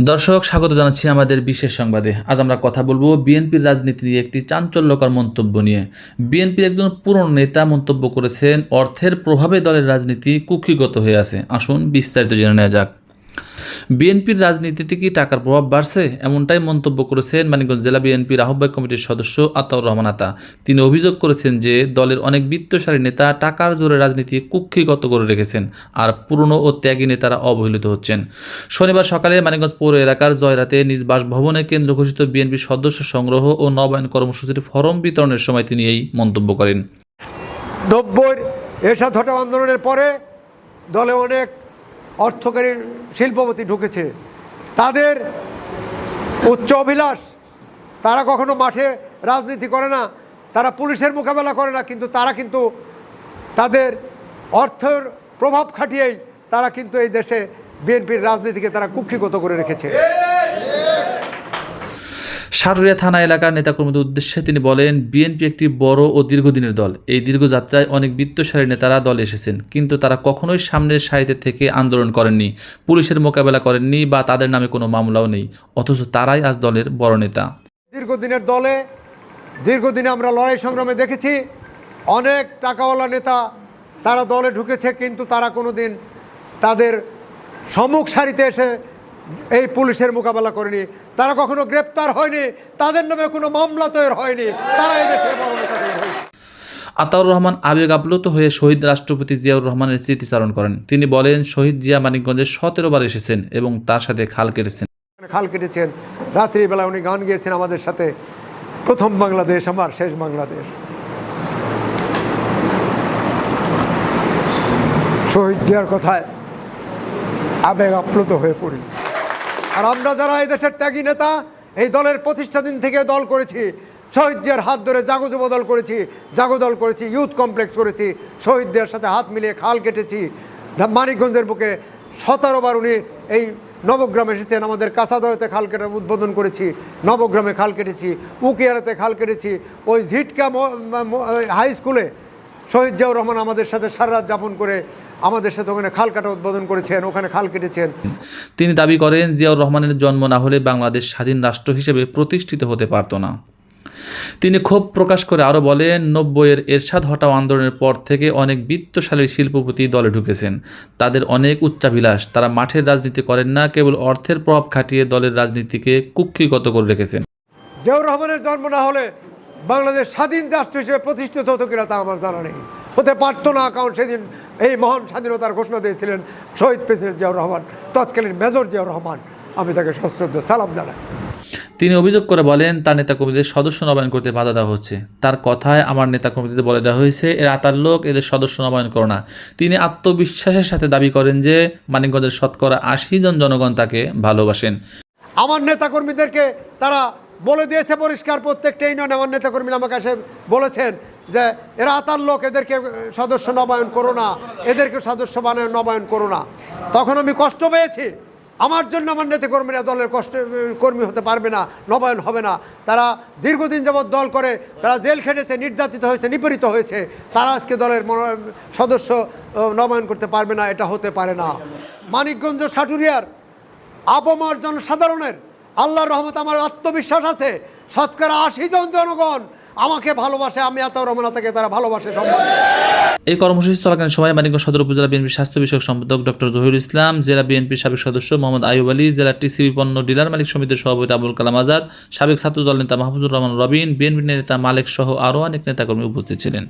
দর্শক, স্বাগত জানাচ্ছি আমাদের বিশেষ সংবাদে। আজ আমরা কথা বলব বিএনপির রাজনীতি নিয়ে একটি চাঞ্চল্যকর মন্তব্য নিয়ে। বিএনপির একজন পুরনো নেতা মন্তব্য করেছেন, অর্থের প্রভাবে দলের রাজনীতি কুক্ষিগত হয়ে আছে। আসুন বিস্তারিত জেনে নেওয়া যাক। বিএনপির রাজনীতিতে কি টাকার প্রভাব বাড়ছে? এমনটাই মন্তব্য করেছেন মানিকগঞ্জ জেলা বিএনপির আহ্বায়ক কমিটির সদস্য আতাউর রহমান আতা। তিনি অভিযোগ করেছেন যে, দলের অনেক বিত্তশালী নেতা টাকার জোরে রাজনীতি কুক্ষিগত করে রেখেছেন আর পুরনো ও ত্যাগী নেতারা অবহেলিত হচ্ছেন। শনিবার সকালে মানিকগঞ্জ পৌর এলাকার জয়রাতে নিজ বাসভবনে কেন্দ্র ঘোষিত বিএনপির সদস্য সংগ্রহ ও নবায়ন কর্মসূচির ফরম বিতরণের সময় তিনি এই মন্তব্য করেন। নব্বই আন্দোলনের পরে দলে অনেক অর্থকারী শিল্পপতি ঢুকেছে। তাদের উচ্চ অভিলাষ, তারা কখনো মাঠে রাজনীতি করে না, তারা পুলিশের মোকাবেলা করে না, কিন্তু তারা কিন্তু তাদের অর্থের প্রভাব খাটিয়েই তারা কিন্তু এই দেশে বিএনপির রাজনীতিকে তারা কুক্ষিগত করে রেখেছে। সাটুরিয়া থানা এলাকার নেতাকর্মীদের উদ্দেশ্যে তিনি বলেন, বিএনপি একটি বড় ও দীর্ঘদিনের দল। এই দীর্ঘযাত্রায় অনেক বিত্তশালী নেতারা দলে এসেছেন, কিন্তু তারা কখনোই সামনের সারিতে থেকে আন্দোলন করেননি, পুলিশের মোকাবেলা করেননি বা তাদের নামে কোনো মামলাও নেই, অথচ তারাই আজ দলের বড় নেতা। দীর্ঘদিনের দলে, দীর্ঘদিনে আমরা লড়াই সংগ্রামে দেখেছি, অনেক টাকাওয়ালা নেতা তারা দলে ঢুকেছে, কিন্তু তারা কোনো দিন তাদের সম্মুখ সারিতে এসে এই পুলিশের মোকাবেলা করেনি। তারা কখনো গ্রেপ্তার হয়নি। তাদের নামে কোনো মামলা তৈরি হয়নি। তারা এই দেশের আতাউর রহমান আবেগ আপ্লুত হয়ে শহীদ রাষ্ট্রপতি জিয়াউর রহমানের স্মৃতিচারণ করেন। তিনি বলেন শহীদ জিয়া মানিকগঞ্জে সতেরো বার এসেছেন এবং তার সাথে খাল কেটেছেন। খাল কেটেছেন। রাত্রিবেলা উনি গান গিয়েছেন আমাদের সাথে। প্রথম বাংলাদেশ আমার শেষ বাংলাদেশ। শহীদ জিয়ার কথায় আবেগ আপ্লুত হয়ে পড়ি। আর আমরা যারা এই দেশের ত্যাগী নেতা, এই দলের প্রতিষ্ঠা দিন থেকে দল করেছি, শহীদদের হাত ধরে জাগো যুব দল করেছি, জাগো দল করেছি, ইউথ কমপ্লেক্স করেছি, শহীদদের সাথে হাত মিলিয়ে খাল কেটেছি, মানিকগঞ্জের বুকে সতেরো বার উনি এই নবগ্রামে এসেছেন, আমাদের কাঁচাদয়তে খাল কেটে উদ্বোধন করেছি, নবগ্রামে খাল কেটেছি, উকিয়ারাতে খাল কেটেছি, ওই ঝিটকা হাই স্কুলে শহীদ জিয়াউর রহমান আমাদের সাথে সারা রাত যাপন করে আমাদের সাথে ওখানে খাল কাটা উদ্বোধন করেছেন ওখানে খাল কেটেছেন। তিনি দাবি করেন জিয়াউর রহমানের জন্ম না হলে বাংলাদেশ স্বাধীন রাষ্ট্র হিসেবে প্রতিষ্ঠিত হতে পারত না। তিনি ক্ষোভ প্রকাশ করে আরও বলেন নব্বইয়ের এরশাদ হটাও আন্দোলনের পর থেকে অনেক বিত্তশালী শিল্পপতি দলে ঢুকেছেন। তাদের অনেক উচ্চাভিলাষ তারা মাঠের রাজনীতি করেন না কেবল অর্থের প্রভাব খাটিয়ে দলের রাজনীতিকে কুক্ষিগত করে রেখেছেন। জিয়াউর রহমানের জন্ম না হলে বাংলাদেশ স্বাধীন রাষ্ট্র হিসেবে প্রতিষ্ঠিত হতো কিনা তা আমার জানা নেই। হতে পারতো না কারণ সেদিন এই মহান স্বাধীনতার ঘোষণা দিয়েছিলেন শহীদ প্রেসিডেন্ট জিয়াউর রহমান তৎকালীন মেজর জিয়াউর রহমান। আমি তাকে সশ্রদ্ধ সালাম জানাই। তিনি অভিযোগ করে বলেন তার নেতাকর্মীদের সদস্য নবায়ন করতে বাধা দেওয়া হচ্ছে। তার কথায় আমার নেতাকর্মীদের বলে দেওয়া হয়েছে এর আতার লোক এদের সদস্য নবায়ন করো না। তিনি আত্মবিশ্বাসের সাথে দাবি করেন যে মানিকগঞ্জের শতকরা আশি জন জনগণ তাকে ভালোবাসেন। আমার নেতাকর্মীদেরকে তারা বলে দিয়েছে পরিষ্কার প্রত্যেকটা ইউনিয়ন আমার নেতাকর্মীরা আমাকে এসে বলেছেন যে এরা আতার লোক, এদেরকে সদস্য নবায়ন করো না, এদেরকে সদস্য বানায় নবায়ন করো না। তখন আমি কষ্ট পেয়েছি। আমার জন্য আমার নেতাকর্মীরা দলের কষ্ট, কর্মী হতে পারবে না, নবায়ন হবে না। তারা দীর্ঘদিন যাবৎ দল করে, তারা জেল খেটেছে, নির্যাতিত হয়েছে, নিপীড়িত হয়েছে। তারা আজকে দলের সদস্য নবায়ন করতে পারবে না, এটা হতে পারে না। মানিকগঞ্জ সাটুরিয়ার আবমার জনসাধারণের আল্লাহর রহমত আমার আত্মবিশ্বাস আছে। শতকরা আশি জন জনগণ আমাকে ভালোবাসে, আমি এত রহমান তারা ভালোবাসে সম্মান এই কর্মসূচি চলাকালীন সময় মানিকগঞ্জ সদর উপজেলা বিএনপি স্বাস্থ্য বিষয়ক সম্পাদক ডক্টর জহির ইসলাম, জেলা বিএনপি সাবেক সদস্য মোহাম্মদ আয়ুব আলী, জেলা টিসিবি পণ্য ডিলার মালিক সমিতির সভাপতি আবুল কালাম আজাদ, সাবেক ছাত্র ছাত্রদল নেতা মাহফুজুর রহমান রবিন, বিএনপি নেতা মালিক সহ আরও অনেক নেতাকর্মী উপস্থিত ছিলেন।